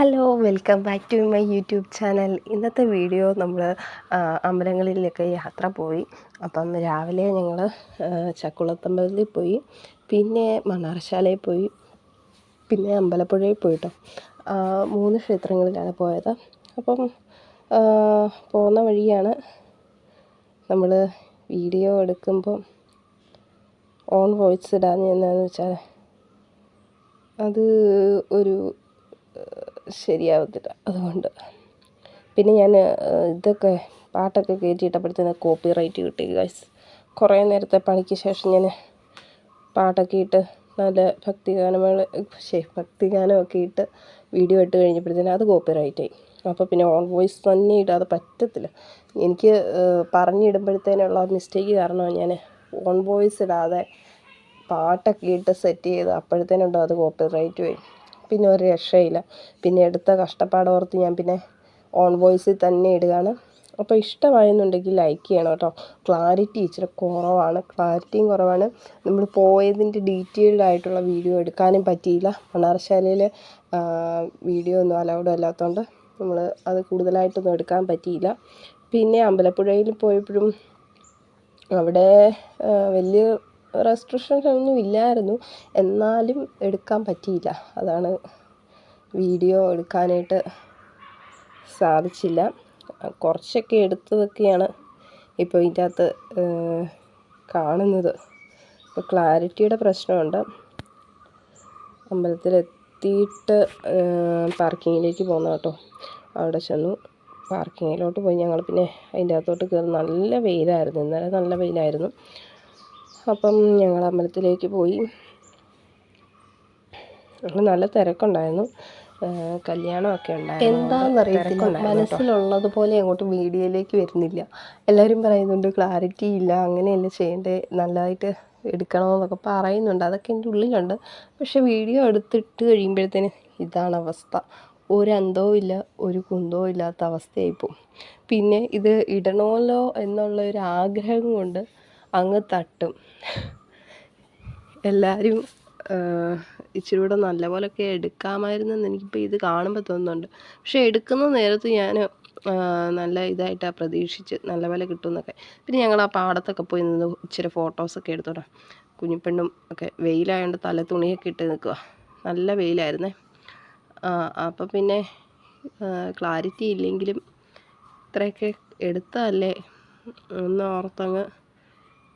Hello welcome back to my YouTube channel. ഇന്നത്തെ video നമ്മൾ അമ്പലങ്ങളിലൊക്കെ യാത്ര പോയി. അപ്പം രാവിലെ ഞങ്ങൾ ചക്കുളത്തമ്പലത്തിൽ പോയി. പിന്നെ മണ്ണാർശാലയിൽ പോയി. പിന്നെ അമ്പലപ്പുഴയിൽ പോയിട്ടോ. മൂന്ന് ക്ഷേത്രങ്ങളിലാണ് പോയത്. അപ്പം പോകുന്ന വഴിയാണ് നമ്മൾ വീഡിയോ എടുക്കുമ്പോൾ ഓൺ വോയിസ് ഇടാൻ എന്താണെന്ന് വെച്ചാൽ അത് ഒരു ശരിയാവത്തില്ല. അതുകൊണ്ട് പിന്നെ ഞാൻ ഇതൊക്കെ പാട്ടൊക്കെ കയറ്റിയിട്ടപ്പോഴത്തേന് കോപ്പി റൈറ്റ് കിട്ടി ഗൈസ് കുറേ നേരത്തെ പണിക്ക് ശേഷം ഞാൻ പാട്ടൊക്കെ ഇട്ട് നല്ല ഭക്തിഗാനങ്ങൾ ശേ ഭക്തിഗാനമൊക്കെ ഇട്ട് വീഡിയോ ഇട്ട് കഴിഞ്ഞപ്പോഴത്തേനും അത് കോപ്പി റൈറ്റായി അപ്പോൾ പിന്നെ ഓൺ വോയിസ് തന്നെ ഇടാതെ പറ്റത്തില്ല. എനിക്ക് പറഞ്ഞിടുമ്പോഴത്തേനുള്ള മിസ്റ്റേക്ക് കാരണമാണ് ഞാൻ ഓൺ വോയിസ് ഇടാതെ പാട്ടൊക്കെ ഇട്ട് സെറ്റ് ചെയ്ത് അപ്പോഴത്തേനുണ്ടോ അത് കോപ്പി റൈറ്റ് പോയി പിന്നെ ഒരു രക്ഷയില്ല. പിന്നെ എടുത്ത കഷ്ടപ്പാടോർത്ത് ഞാൻ പിന്നെ ഓൺ വോയിസിൽ തന്നെ ഇടുകയാണ്. അപ്പോൾ ഇഷ്ടമായെന്നുണ്ടെങ്കിൽ ലൈക്ക് ചെയ്യണം കേട്ടോ. ക്ലാരിറ്റി ഇച്ചിരി കുറവാണ്. ക്ലാരിറ്റിയും കുറവാണ്. നമ്മൾ പോയതിന്റെ ഡീറ്റെയിൽഡ് ആയിട്ടുള്ള വീഡിയോ എടുക്കാനും പറ്റിയില്ല. മണ്ണാർശാലയിൽ വീഡിയോ ഒന്നും അലൗഡ് അല്ലാത്തതുകൊണ്ട് നമ്മൾ അത് കൂടുതലായിട്ടൊന്നും എടുക്കാൻ പറ്റിയില്ല. പിന്നെ അമ്പലപ്പുഴയിൽ പോയപ്പോഴും അവിടെ വലിയ റെസ്ട്രിക്ഷൻസ് ഒന്നും ഇല്ലായിരുന്നു. എന്നാലും എടുക്കാൻ പറ്റിയില്ല. അതാണ് വീഡിയോ എടുക്കാനായിട്ട് സാധിച്ചില്ല. കുറച്ചൊക്കെ എടുത്തതൊക്കെയാണ് ഇപ്പോൾ ഇതിന്റെ അകത്ത് കാണുന്നത്. ഇപ്പോൾ ക്ലാരിറ്റിയുടെ പ്രശ്നമുണ്ട്. അമ്പലത്തിലെത്തിയിട്ട് പാർക്കിങ്ങിലേക്ക് പോകുന്ന കേട്ടോ. അവിടെ ചെന്നു. പാർക്കിങ്ങിലോട്ട് പോയി ഞങ്ങൾ പിന്നെ അതിന്റെ അകത്തോട്ട് കയറി. നല്ല വെയിലായിരുന്നു. ഇന്നലെ നല്ല വെയിലായിരുന്നു. അപ്പം ഞങ്ങൾ അമ്പലത്തിലേക്ക് പോയി. നല്ല തിരക്കുണ്ടായിരുന്നു. കല്യാണമൊക്കെ ഉണ്ടായിരുന്നു. എന്താണെന്നറിയത്തില്ല മനസ്സിലുള്ളതുപോലെ അങ്ങോട്ട് വീഡിയോയിലേക്ക് വരുന്നില്ല. എല്ലാവരും പറയുന്നുണ്ട് ക്ലാരിറ്റി ഇല്ല അങ്ങനെയല്ല ചെയ്യേണ്ടത് നല്ലതായിട്ട് എടുക്കണമെന്നൊക്കെ പറയുന്നുണ്ട്. അതൊക്കെ എന്റെ ഉള്ളിലുണ്ട്. പക്ഷേ വീഡിയോ എടുത്തിട്ട് കഴിയുമ്പോഴത്തേന് ഇതാണ് അവസ്ഥ. ഒരു അന്തവും ഇല്ല ഒരു കുന്തവും ഇല്ലാത്ത അവസ്ഥയായിപ്പോവും. പിന്നെ ഇത് ഇടണമല്ലോ എന്നുള്ള ഒരു ആഗ്രഹം കൊണ്ട് അങ്ങ് തട്ടും. എല്ലാവരും ഇച്ചിരി കൂടെ നല്ല പോലൊക്കെ എടുക്കാമായിരുന്നെന്ന് എനിക്കിപ്പോൾ ഇത് കാണുമ്പോൾ തോന്നുന്നുണ്ട്. പക്ഷേ എടുക്കുന്ന നേരത്ത് ഞാൻ നല്ല ഇതായിട്ടാണ് പ്രതീക്ഷിച്ച് നല്ല പോലെ കിട്ടുമെന്നൊക്കെ പിന്നെ ഞങ്ങൾ ആ പാടത്തൊക്കെ പോയി നിന്ന് ഇച്ചിരി ഫോട്ടോസൊക്കെ എടുത്തോടാം. കുഞ്ഞിപ്പെണ്ണും ഒക്കെ വെയിലായതുകൊണ്ട് തല തുണിയൊക്കെ ഇട്ട് നിൽക്കുക നല്ല വെയിലായിരുന്നേ. അപ്പോൾ പിന്നെ ക്ലാരിറ്റി ഇല്ലെങ്കിലും ഇത്രയൊക്കെ എടുത്തതല്ലേ ഒന്ന് ഓർത്തങ്ങ്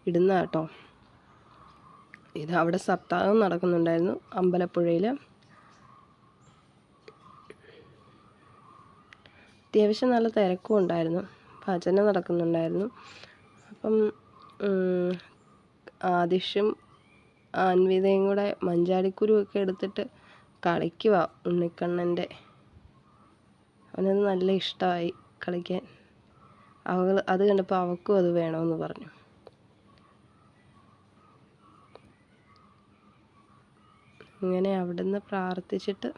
ഇടുന്ന കേട്ടോ ഇത് അവിടെ സപ്താഹം നടക്കുന്നുണ്ടായിരുന്നു അമ്പലപ്പുഴയിൽ അത്യാവശ്യം നല്ല തിരക്കും ഉണ്ടായിരുന്നു ഭജന നടക്കുന്നുണ്ടായിരുന്നു. അപ്പം ആദിഷും അൻവിതയും കൂടെ മഞ്ചാടിക്കുരുവൊക്കെ എടുത്തിട്ട് കളിക്കുക ഉണ്ണിക്കണ്ണന്റെ. അവനത് നല്ല ഇഷ്ടമായി കളിക്കാൻ. അവൾ അത് കണ്ടപ്പോൾ അവൾക്കും അത് വേണമെന്ന് പറഞ്ഞു. അങ്ങനെ അവിടുന്ന് പ്രാർത്ഥിച്ചിട്ട്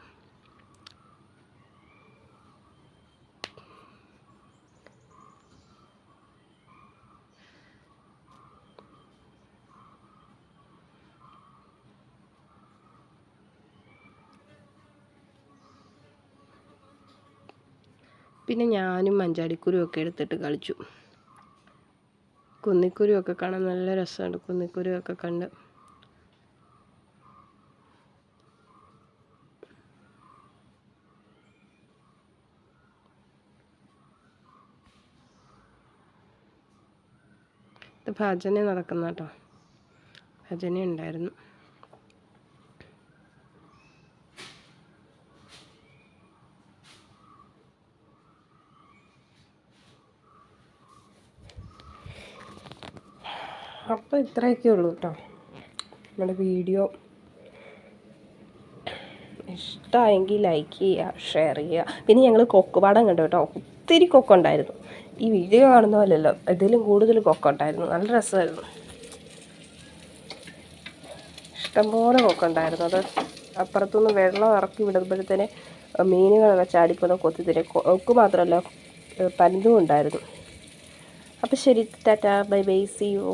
പിന്നെ ഞാനും മഞ്ചാടിക്കുരുവൊക്കെ എടുത്തിട്ട് കളിച്ചു. കുന്നിക്കുരുവൊക്കെ കാണാൻ നല്ല രസമുണ്ട് കുന്നിക്കുരുവൊക്കെ കണ്ട് ഇത് ഭജന നടക്കുന്ന കേട്ടോ. ഭജന ഉണ്ടായിരുന്നു. അപ്പോൾ ഇത്രയൊക്കെ ഉള്ളൂ കേട്ടോ. നമ്മുടെ വീഡിയോ. ഇഷ്ടമായെങ്കിൽ ലൈക്ക് ചെയ്യുക ഷെയർ ചെയ്യുക. പിന്നെ ഞങ്ങൾ കൊക്കുപാടം കണ്ടു കേട്ടോ. ഒത്തിരി കൊക്കുണ്ടായിരുന്നു. ഈ വീഡിയോ കാണുന്ന പോലെയല്ലോ. ഇതിലും കൂടുതൽ കൊക്കുണ്ടായിരുന്നു നല്ല രസമായിരുന്നു. ഇഷ്ടംപോലെ കൊക്കുണ്ടായിരുന്നു അത് അപ്പുറത്തുനിന്ന് വെള്ളം ഇറക്കി വിടുമ്പോഴത്തേനെ മീനുകളൊക്കെ ചാടിപ്പോന്ന കൊത്തി കൊക്ക് മാത്രമല്ല പരുന്തും ഉണ്ടായിരുന്നു. അപ്പോൾ ശരി tata bye bye see you